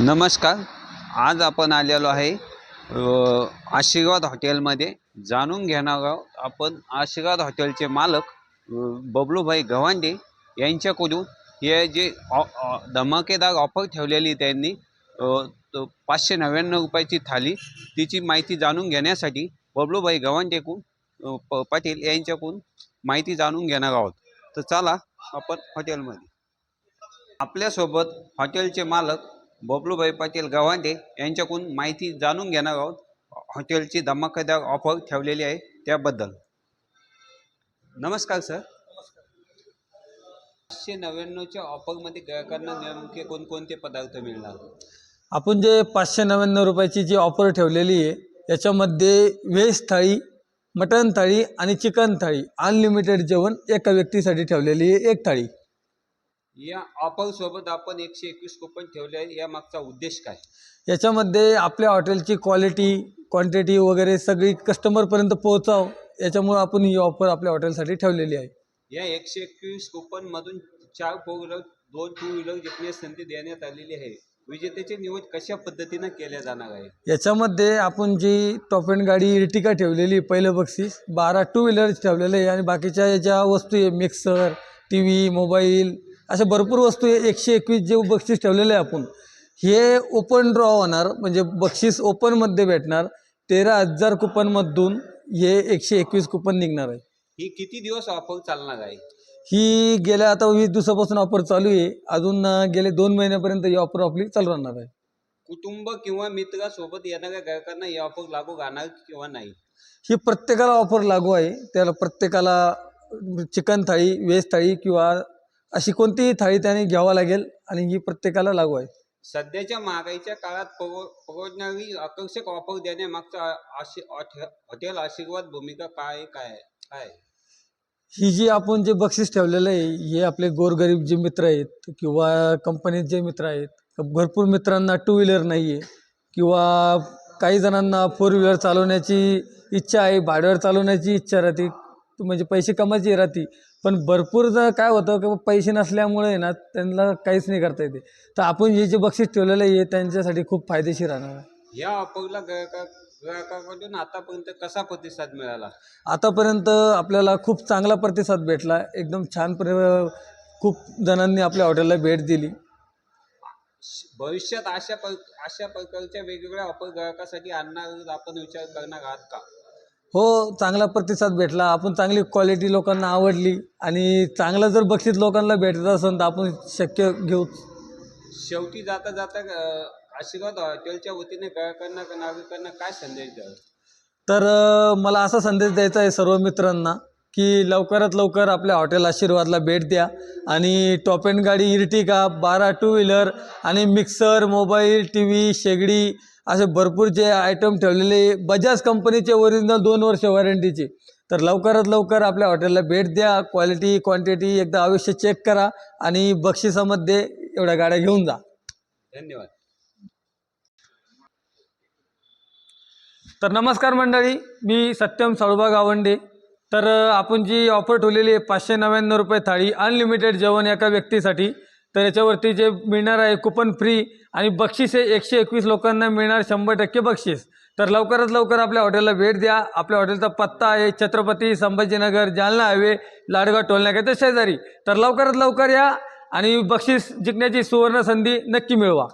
नमस्कार. आज आपण आलेलो आहे आशीर्वाद हॉटेलमध्ये. जाणून घेणार आहोत आपण आशीर्वाद हॉटेलचे मालक बबलूभाई गव्हांडे यांच्याकडून हे जे ऑ- धमाकेदार ऑफर ठेवलेली त्यांनी तो पाचशे नव्याण्णव रुपयाची थाली तिची माहिती जाणून घेण्यासाठी बबलूभाई गव्हांडेकून प- पाटील यांच्याकडून माहिती जाणून घेणार आहोत. तर चला आपण हॉटेलमध्ये. आपल्यासोबत हॉटेलचे मालक बबलूभाई पाटील गव्हांडे यांच्याकडून माहिती जाणून घेणार आहोत. हॉटेलची धमाकेदार ऑफर ठेवलेली आहे त्याबद्दल. नमस्कार सर. पाचशे नव्याण्णवच्या ऑफरमध्ये ग्राहकांना नेमके कोणकोणते पदार्थ मिळणार? आपण जे पाचशे नव्याण्णव रुपयाची जी ऑफर ठेवलेली आहे याच्यामध्ये व्हेज थाळी मटन थाळी आणि चिकन थाळी अनलिमिटेड जेवण एका व्यक्तीसाठी ठेवलेली आहे एक थाळी. या ऑफर सोबत आपण एकशे एकवीस कुपन ठेवले आहे या मागचा उद्देश काय? याच्यामध्ये आपल्या हॉटेलची क्वालिटी क्वांटिटी वगैरे सगळी कस्टमरपर्यंत पोहोचाव याच्यामुळं आपण ही ऑफर आपल्या हॉटेलसाठी ठेवलेली आहे. या एकशे एकवीस कुपनमधून चार फोर व्हीलर दोन टू व्हीलर जिंकण्याची संधी देण्यात आलेली आहे विजेतेची निवड कशा पद्धतीनं केल्या जाणार आहे? याच्यामध्ये आपण जी टॉप एंड गाडी इर्टिका ठेवलेली पहिलं बक्षीस बारा टू व्हीलर्स ठेवलेले आहे आणि बाकीच्या ज्या वस्तू आहे मिक्सर टी व्ही मोबाईल अशा भरपूर वस्तू आहे. एकशे एकवीस जे बक्षीस ठेवलेले आहे आपण. हे ओपन ड्रॉ होणार म्हणजे बक्षीस ओपनमध्ये भेटणार. तेरा हजार कुपनमधून हे एकशे एकवीस कुपन निघणार आहे. ही किती दिवस ऑफर चालणार आहे? ही गेल्या आता वीस दिवसापासून ऑफर चालू आहे. अजून गेले दोन महिन्यापर्यंत ही ऑफर आपली चालू राहणार आहे. कुटुंब किंवा मित्रासोबत येणाऱ्या ग्राहकांना ही ऑफर लागू राहणार किंवा नाही? ही प्रत्येकाला ऑफर लागू आहे. त्याला प्रत्येकाला चिकन थाळी व्हेज थाळी किंवा अशी कोणतीही थाळी त्याने घ्यावा लागेल आणि ही प्रत्येकाला लागू आहे सध्याच्या महागाईच्या काळात परवडणारी आकर्षक ऑफर देण्यामागचा आशी हॉटे- हॉटेल आशीर्वाद भूमिका काय काय काय आहे? ही जी आपण जे बक्षीस ठेवलेलं आहे हे आपले गोरगरीब जे मित्र आहेत किंवा कंपनीत जे मित्र आहेत भरपूर मित्रांना टू व्हीलर नाही आहे किंवा काही जणांना फोर व्हीलर चालवण्याची इच्छा आहे भाड्यावर चालवण्याची इच्छा राहते म्हणजे पैसे कमायची राहते. पण भरपूर जर काय होतं की पैसे नसल्यामुळे ना त्यांना काहीच नाही करता येते. तर आपण हे जे बक्षीस ठेवलेलं आहे त्यांच्यासाठी खूप फायदेशीर राहणार आहे. या ग्राहका ग्राहकाकडून आतापर्यंत कसा प्रतिसाद मिळाला? आतापर्यंत आपल्याला खूप चांगला प्रतिसाद भेटला. एकदम छान प्र खूप जणांनी आपल्या हॉटेलला भेट दिली. भविष्यात अशा प्र अशा प्रकारच्या वेगवेगळ्या ऑफर ग्राहकासाठी आणणार आपण विचार करणार आहात का? हो चांगला प्रतिसाद भेटला. आपण चांगली क्वालिटी लोकांना आवडली आणि चांगलं जर बक्षीस लोकांना भेटत असेल तर आपण शक्य घेऊ. शेवटी जाता जाता आशीर्वाद हॉटेलच्या वतीने ग्राहकांना नागरिकांना काय संदेश द्याल? तर मला असा संदेश द्यायचा आहे सर्व मित्रांना की लवकरात लवकर आपल्या हॉटेल आशीर्वादला भेट द्या आणि टॉप एंड गाडी इर्टिका बारा टू व्हीलर आणि मिक्सर मोबाईल टी व्ही शेगडी असे भरपूर जे आयटम ठेवलेले बजाज कंपनीचे ओरिजिनल दोन वर्ष वॉरंटीचे तर लवकरात लवकर आपल्या हॉटेलला भेट द्या. क्वालिटी क्वांटिटी एकदा अवश्य चेक करा आणि बक्षिसामध्ये एवढ्या गाड्या घेऊन जा. धन्यवाद. तर नमस्कार मंडळी मी सत्यम साळुबा गावंडे. तर आपण जी ऑफर ठेवलेली आहे पाचशे नव्याण्णव रुपये थाळी अनलिमिटेड जेवण एका व्यक्तीसाठी. तर याच्यावरती जे मिळणार आहे कुपन फ्री आणि बक्षीस हे एकशे एकवीस लोकांना मिळणार शंभर टक्के बक्षीस. तर लवकरात लवकर आपल्या हॉटेलला भेट द्या. आपल्या हॉटेलचा पत्ता आहे छत्रपती संभाजीनगर जालना हायवे लाडगाव टोलनाक्याच्या शेजारी. तर लवकरात लवकर या आणि बक्षीस जिंकण्याची सुवर्ण संधी नक्की मिळवा.